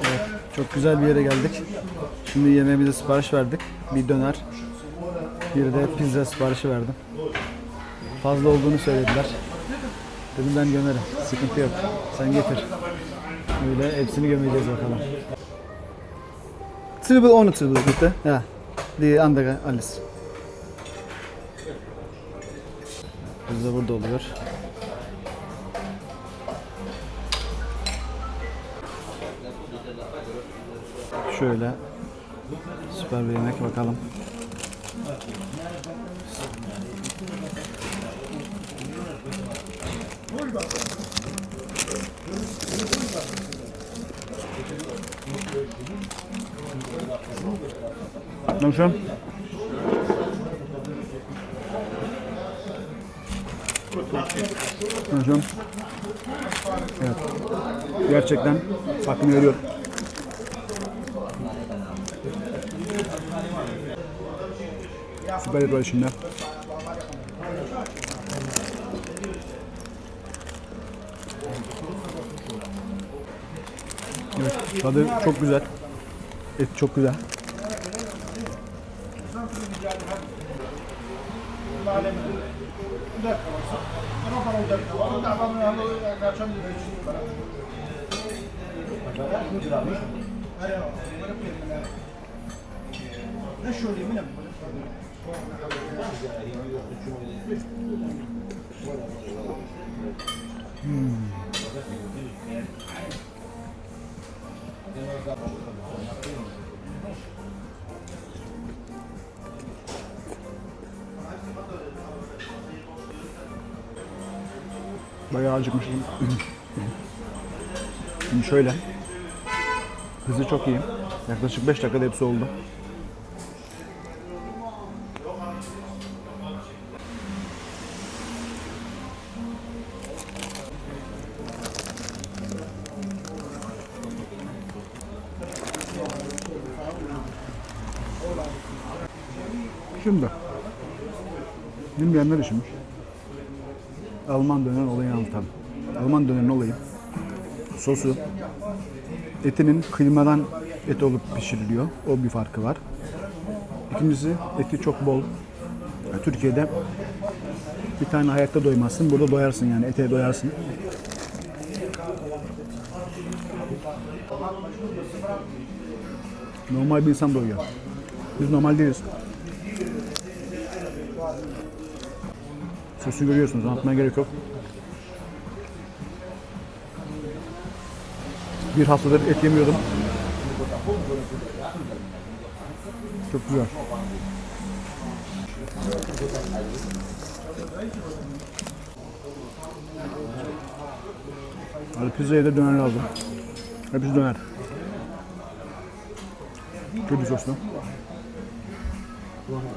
Evet, çok güzel bir yere geldik. Şimdi yemeğimize sipariş verdik. Bir döner, bir de pizza siparişi verdim. Fazla olduğunu söylediler. Dedim ben gömerim. Sıkıntı yok. Sen getir. Öyle hepsini gömeceğiz bakalım. Triple onu triple bitte. Ja. Die andere alles. Pizza burada oluyor. Şöyle süper bir yemek bakalım. Nasıl? Nasıl? Evet. Gerçekten hakkını veriyorum. Süper var içinde. Evet, tadı çok güzel. Et çok güzel. Hmm. Bayağı acıkmışım. Şimdi şöyle. Hızı çok iyi. Yaklaşık 5 dakikada hepsi oldu. Şimdi bilmeyenler işimiz. Alman döner olayını anlatalım. Alman dönerin olayı sosu etinin kıymadan et olup pişiriliyor. O bir farkı var. İkincisi eti çok bol. Türkiye'de bir tane hayatta doymazsın. Burada doyarsın yani ete doyarsın. Normal bir insan doyuyor. Biz normal değiliz. Sosu görüyorsunuz. Anlatmaya gerek yok. Bir haftadır et yemiyordum. Çok güzel. Hadi pizzaya da döner aldım. Hepsi döner. Kötü soslu.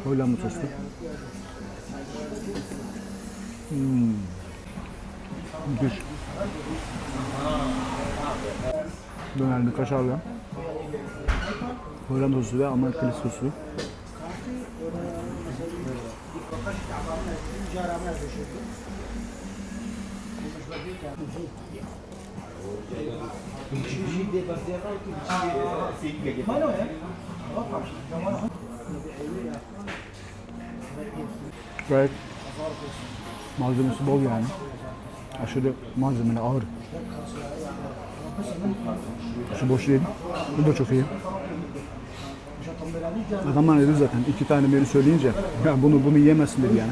Hollanda soslu. Hmm. Müthiş. Dönerli kaşarlı. Hollanda sosu ve kilis sosu. Gayet malzemesi bol yani. Aşırı malzemeli ağır. Şu boş değil. Bu da çok iyi. Adamlar dedi zaten iki tane menü söyleyince ya bunu bunu yiyemezsin dedi yani.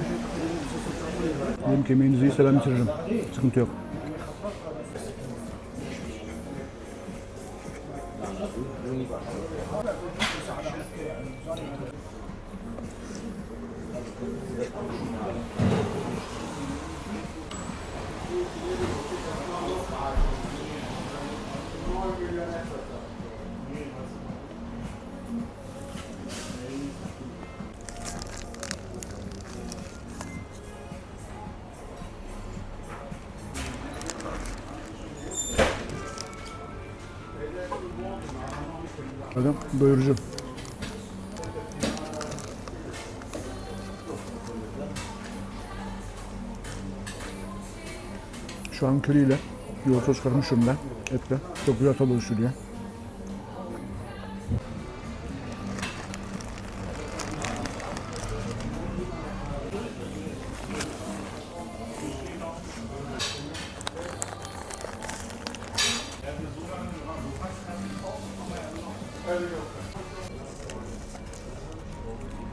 Dedim ki menünüzü iyiyse ben bitiririm. Sıkıntı yok. Böyle doyurucu. Şu an köriyle yoğurt sos karışmış şundan etle. Çok güzel tadı oluşturuyor.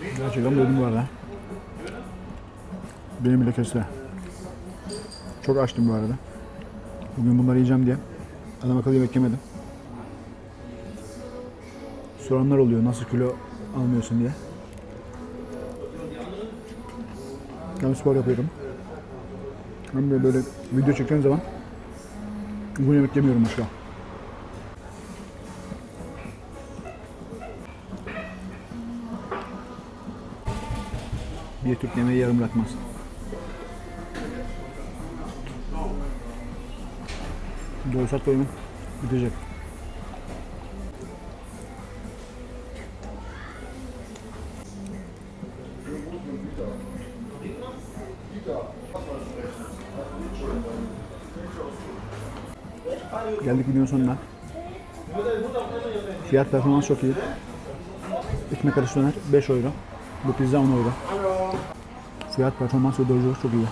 Gerçekten doydum bu arada. Benim bile kesti. Çok açtım bu arada. Bugün bunları yiyeceğim diye. Adam akıllı yemek yemedim. Soranlar oluyor nasıl kilo almıyorsun diye. Ben spor yapıyorum. Hem de böyle video çektiğim zaman bugün yemek yemiyorum başka. Bir Türk yemeği yarım bırakmaz. Doysak doyum bitecek. Geldik videonun sonuna. Fiyat performans çok iyi. Ekmek arası döner 5 euro. Bu pizza 10 euro. Fiyat performans ve doyuculuk çok iyi.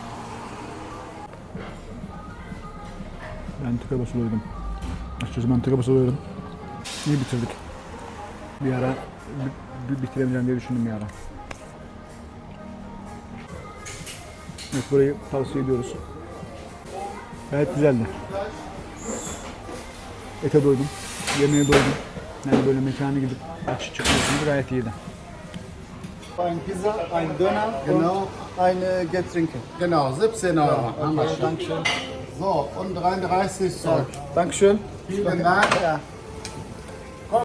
Ben tıka basılıyorum. Açıkçası ben tıka basılıyorum. İyi bitirdik. Bir ara bi- bi- bitiremeyeceğim diye düşündüm bir ara. Evet burayı tavsiye ediyoruz. Gayet güzeldi. Ete doydum. Yemeğe doydum. Yani böyle mekana gidip aç çıkıyorsunuz gayet iyiydi. Ein Pizza, ein Döner Genau. und ein äh, Getränke. Genau, 17 Euro. wir Okay. Dankeschön. So, und 33 Zoll. Dankeschön. Vielen Dank. Ja.